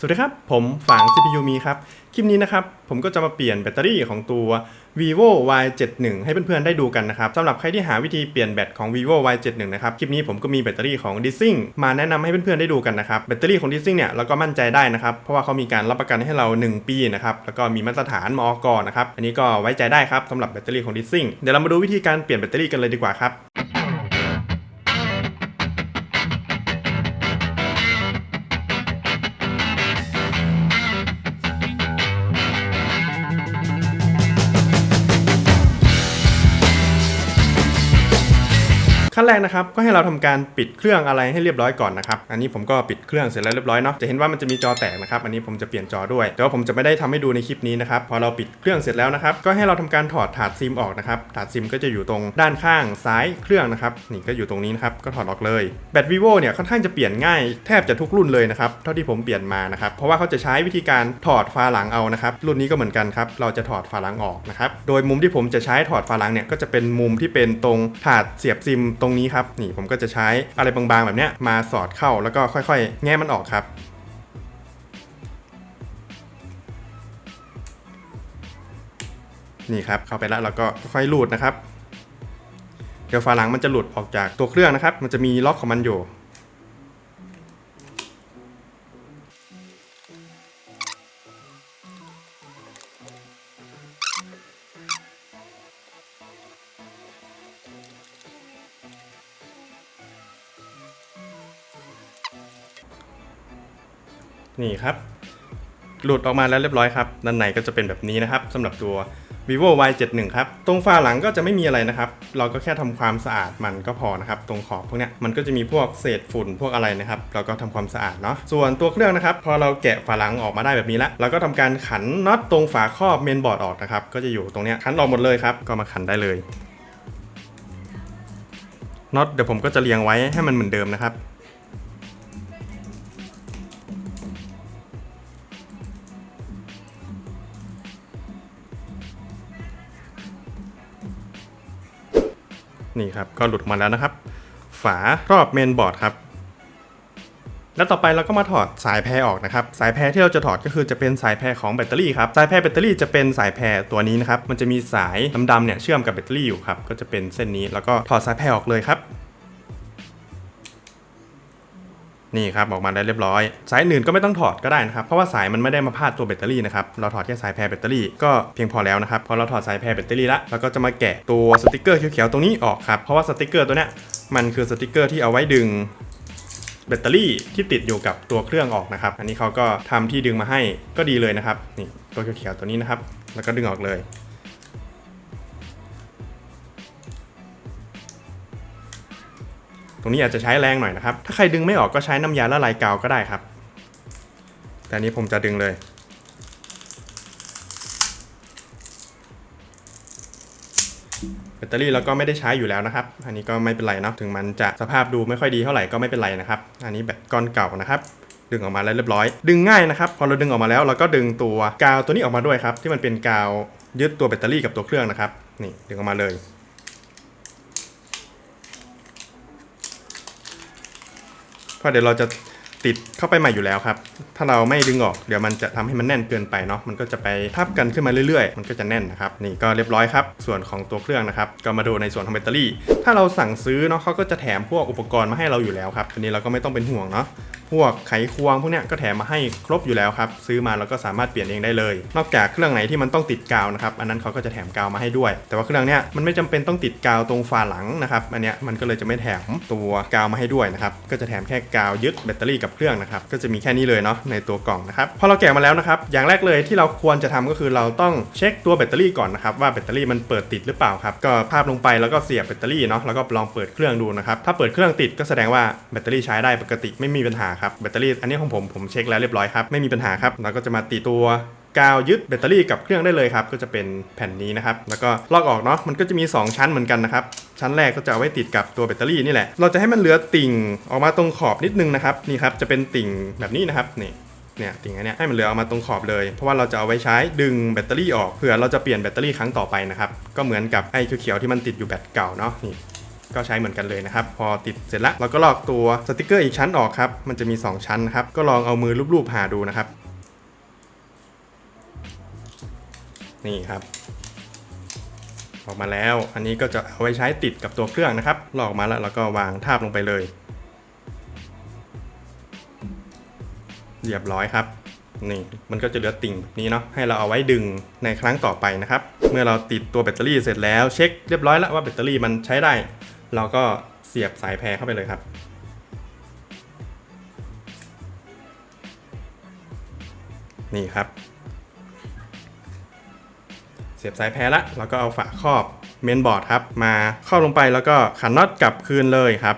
สวัสดีครับ ผมฝาง CPU มีครับ คลิปนี้นะครับ ผมก็จะมาเปลี่ยนแบตเตอรี่ของตัว vivo y71 ให้เพื่อนๆได้ดูกันนะครับสำหรับใครที่หาวิธีเปลี่ยนแบตของ vivo y71 นะครับ คลิปนี้ผมก็มีแบตเตอรี่ของ d i s i n g มาแนะนำให้เพื่อนๆได้ดูกันนะครับ แบตเตอรี่ของ d i s i n g เนี่ยเราก็มั่นใจได้นะครับ เพราะว่าเขามีการรับประกันให้เรา 1 ปีนะครับ แล้วก็มีมาตรฐานมอกนะครับ อันนี้ก็ไว้ใจได้ครับสำหรับแบตเตอรี่ของ d i s i n g เดี๋ยวเรามาดูวิธีการเปลี่ยนแบตเตอรี่กันเลยดีกว่าครับ ขั้นแรกนะครับก็ให้เราทำการปิดเครื่องอะไรให้เรียบร้อยก่อนนะครับอันนี้ผมก็ปิดเครื่องเสร็จแล้วเรียบร้อยเนาะจะเห็นว่ามันจะมีจอแตกนะครับอันนี้ผมจะเปลี่ยนจอด้วยแต่ว่าผมจะไม่ได้ทำให้ดูในคลิปนี้นะครับพอเราปิดเครื่องเสร็จแล้วนะครับก็ให้เราทำการถอดถาดซิมออกนะครับถาดซิมก็จะอยู่ตรงด้านข้างซ้ายเครื่องนะครับนี่ก็อยู่ตรงนี้นะครับก็ถอดออกเลยแบต vivo เนี่ยค่อนข้างจะเปลี่ยนง่ายแทบจะทุกรุ่นเลยนะครับเท่าที่ผมเปลี่ยนมานะครับเพราะว่าเขาจะใช้วิธีการถอดฝาหลังเอานะครับรุ่นนี้ก็เหมือนกันครับเราจะถอดฝาหลังออกนะครับโดยมุมที่ผมจะใช้ถอดฝาหลังเนี่ยก็จะเป็นมุมที่เป็นตรงถาดเสียบซิมตรงนี้ครับนี่ผมก็จะใช้อะไรบางๆแบบเนี้ยมาสอดเข้าแล้วก็ค่อยๆ แง้มันออกครับนี่ครับเข้าไปแล้วเราก็ค่อยๆลูดนะครับเดี๋ยวฝาหลังมันจะหลุดออกจากตัวเครื่องนะครับ มันจะมีล็อกของมันอยู่ นี่ครับ หลุดออกมาแล้วเรียบร้อยครับด้านในก็จะเป็นแบบนี้นะครับสำหรับตัว vivo y71 ครับ ตรงฝาหลังก็จะไม่มีอะไรนะครับ เราก็แค่ทำความสะอาดมันก็พอนะครับ ตรงขอบพวกเนี้ยมันก็จะมีพวกเศษฝุ่นพวกอะไรนะครับ เราก็ทำความสะอาดเนาะ ส่วนตัวเครื่องนะครับ พอเราแกะฝาหลังออกมาได้แบบนี้แล้ว เราก็ทำการขันน็อตตรงฝาครอบเมนบอร์ดออกนะครับ ก็จะอยู่ตรงเนี้ยขันออกหมดเลยครับ ก็มาขันได้เลย น็อตเดี๋ยวผมก็จะเรียงไว้ให้มันเหมือนเดิมนะครับ นี่ครับก็หลุดออกมาแล้วนะครับ ฝารอบเมนบอร์ดครับ แล้วต่อไปเราก็มาถอดสายแพรออกนะครับ สายแพรที่เราจะถอดก็คือจะเป็นสายแพรของแบตเตอรี่ครับ สายแพรแบตเตอรี่จะเป็นสายแพรตัวนี้นะครับ มันจะมีสายดำๆเนี่ยเชื่อมกับแบตเตอรี่อยู่ครับ ก็จะเป็นเส้นนี้ แล้วก็ถอดสายแพรออกเลยครับ นี่ครับออกมาได้เรียบร้อย สายอื่นก็ไม่ต้องถอดก็ได้นะครับ เพราะว่าสายมันไม่ได้มาพาดตัวแบตเตอรี่นะครับ เราถอดแค่สายแพรแบตเตอรี่ก็เพียงพอแล้วนะครับ พอเราถอดสายแพรแบตเตอรี่แล้วเราก็จะมาแกะตัวสติกเกอร์เขียวๆตรงนี้ออกครับ เพราะว่าสติกเกอร์ตัวเนี้ยมันคือสติกเกอร์ที่เอาไว้ดึงแบตเตอรี่ที่ติดอยู่กับตัวเครื่องออกนะครับ อันนี้เขาก็ทำที่ดึงมาให้ก็ดีเลยนะครับ นี่ตัวเขียวๆตัวนี้นะครับ แล้วก็ดึงออกเลย รงนี้อาจจะใช้แรงหน่อยนะครับ ถ้าใครดึงไม่ออกก็ใช้น้ำยาละลายกาวก็ได้ครับ แต่นี้ผมจะดึงเลย แบตเตอรี่เราก็ไม่ได้ใช้อยู่แล้วนะครับ อันนี้ก็ไม่เป็นไรนะถึงมันจะสภาพดูไม่ค่อยดีเท่าไหร่ก็ไม่เป็นไรนะครับ อันนี้แบตก้อนเก่านะครับดึงออกมาแล้วเรียบร้อย ดึงง่ายนะครับ พอเราดึงออกมาแล้วเราก็ดึงตัวกาวตัวนี้ออกมาด้วยครับ ที่มันเป็นกาวยึดตัวแบตเตอรี่กับตัวเครื่องนะครับ นี่ดึงออกมาเลย ก็เดี๋ยวเราจะ ติดเข้าไปใหม่อยู่แล้วครับ ถ้าเราไม่ดึงออกเดี๋ยวมันจะทำให้มันแน่นเกินไปเนาะมันก็จะไปทับกันขึ้นมาเรื่อยๆ มันก็จะแน่นนะครับนี่ก็เรียบร้อยครับ ส่วนของตัวเครื่องนะครับก็มาดูในส่วนของแบตเตอรี่ ถ้าเราสั่งซื้อเนาะเขาก็จะแถมพวกอุปกรณ์มาให้เราอยู่แล้วครับอันนี้เราก็ไม่ต้องเป็นห่วงเนาะพวกไขควงพวกเนี้ยก็แถมมาให้ครบอยู่แล้วครับ ซื้อมาแล้วก็สามารถเปลี่ยนเองได้เลย นอกจากเครื่องไหนที่มันต้องติดกาวนะครับอันนั้นเขาก็จะแถมกาวมาให้ด้วย แต่ว่าเครื่องเนี้ยมันไม่จำเป็นต้องติดกาวตรงฝาหลังนะครับอันเนี้ยมันก็เลยจะไม่แถมตัวกาวมาให้ด้วยนะครับก็จะแถมแค่กาวยึดแบตเตอรี่กับเครื่องนะครับก็จะมีแค่นี้เลยเนาะในตัวกล่องนะครับพอเราแกะมาแล้วนะครับอย่างแรกเลยที่เราควรจะทำก็คือเราต้องเช็คตัวแบตเตอรี่ก่อนนะครับว่าแบตเตอรี่มันเปิดติดหรือเปล่าครับก็ภาพลงไปแล้วก็เสียบแบตเตอรี่เนาะแล้วก็ลองเปิดเครื่องดูนะครับถ้าเปิดเครื่องติดก็แสดงว่าแบตเตอรี่ใช้ได้ปกติไม่มีปัญหาครับแบตเตอรี่อันนี้ของผมผมเช็คแล้วเรียบร้อยครับไม่มีปัญหาครับเราก็จะมาติดตัว กาวยึดแบตเตอรี่กับเครื่องได้เลยครับ ก็จะเป็นแผ่นนี้นะครับ แล้วก็ลอกออกเนาะ มันก็จะมี 2 ชั้นเหมือนกันนะครับ ชั้นแรกก็จะเอาไว้ติดกับตัวแบตเตอรี่นี่แหละ เราจะให้มันเหลือติ่งออกมาตรงขอบนิดนึงนะครับ นี่ครับ จะเป็นติ่งแบบนี้นะครับ นี่เนี่ยติ่งอันนี้ให้มันเหลือออกมาตรงขอบเลย เพราะว่าเราจะเอาไว้ใช้ดึงแบตเตอรี่ออกเผื่อเราจะเปลี่ยนแบตเตอรี่ครั้งต่อไปนะครับ ก็เหมือนกับไอ้เขียวๆที่มันติดอยู่แบตเก่าเนาะนี่ก็ใช้เหมือนกันเลยนะครับ พอติดเสร็จแล้วเราก็ลอกตัวสติกเกอร์อีกชั้นออกครับ มันจะมี 2 ชั้นครับ ก็ลองเอามือลูบๆหาดูนะครับ นี่ครับ ออกมาแล้ว อันนี้ก็จะเอาไว้ใช้ติดกับตัวเครื่องนะครับลอกมาแล้วเราก็วางทาบลงไปเลย เรียบร้อยครับนี่มันก็จะเหลือติ่งแบบนี้เนาะให้เราเอาไว้ดึงในครั้งต่อไปนะครับ เมื่อเราติดตัวแบตเตอรี่เสร็จแล้วเช็คเรียบร้อยแล้วว่าแบตเตอรี่มันใช้ได้ เราก็เสียบสายแพรเข้าไปเลยครับ นี่ครับ สียบสายแพรละแล้วก็เอาฝาครอบเมนบอร์ดครับมาเข้าลงไปแล้วก็ขันน็อตกลับคืนเลยครับ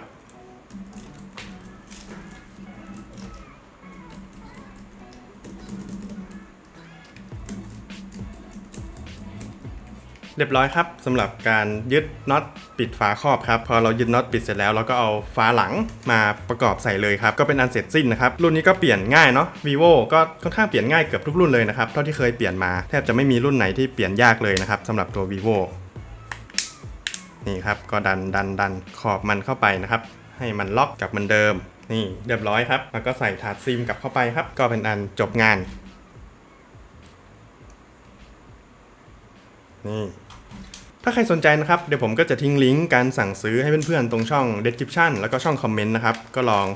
เรียบร้อยครับสำหรับการยึดน็อตปิดฝาครอบครับพอเรายึดน็อตปิดเสร็จแล้วเราก็เอาฝาหลังมาประกอบใส่เลยครับก็เป็นอันเสร็จสิ้นนะครับรุ่นนี้ก็เปลี่ยนง่ายเนาะ vivo ก็ค่อนข้างเปลี่ยนง่ายเกือบทุกรุ่นเลยนะครับเท่าที่เคยเปลี่ยนมาแทบจะไม่มีรุ่นไหนที่เปลี่ยนยากเลยนะครับสำหรับตัว vivo นี่ครับก็ดันดันดันขอบมันเข้าไปนะครับ ให้มันล็อกกับเหมือนเดิม นี่เรียบร้อยครับแล้วก็ใส่ถาดซิมกลับเข้าไปครับ ก็เป็นอันจบงาน นี่ถ้าใครสนใจนะครับ เดี๋ยวผมก็จะทิ้งลิงก์การสั่งซื้อให้เพื่อนๆ ตรงช่อง description แล้วก็ช่องคอมเมนต์นะครับ ก็ลอง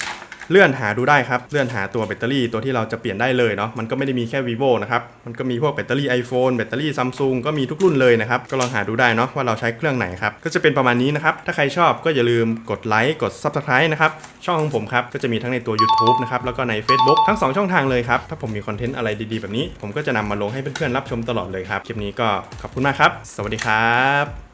เลื่อนหาดูได้ครับ เลื่อนหาตัวแบตเตอรี่ตัวที่เราจะเปลี่ยนได้เลยเนาะ มันก็ไม่ได้มีแค่ vivo นะครับ มันก็มีพวกแบตเตอรี่ iPhone แบตเตอรี่ Samsung ก็มีทุกรุ่นเลยนะครับ ก็ลองหาดูได้เนาะว่าเราใช้เครื่องไหนครับ ก็จะเป็นประมาณนี้นะครับ ถ้าใครชอบก็อย่าลืมกดไลค์ กด subscribe นะครับ ช่องของผมครับ ก็จะมีทั้งในตัว YouTube นะครับ แล้วก็ใน Facebook ทั้งสองช่องทางเลยครับ ถ้าผมมีคอนเทนต์อะไรดีๆแบบนี้ ผมก็จะนำมาลงให้เพื่อนๆรับชมตลอดเลยครับ คลิปนี้ก็ขอบคุณมากครับ สวัสดีครับ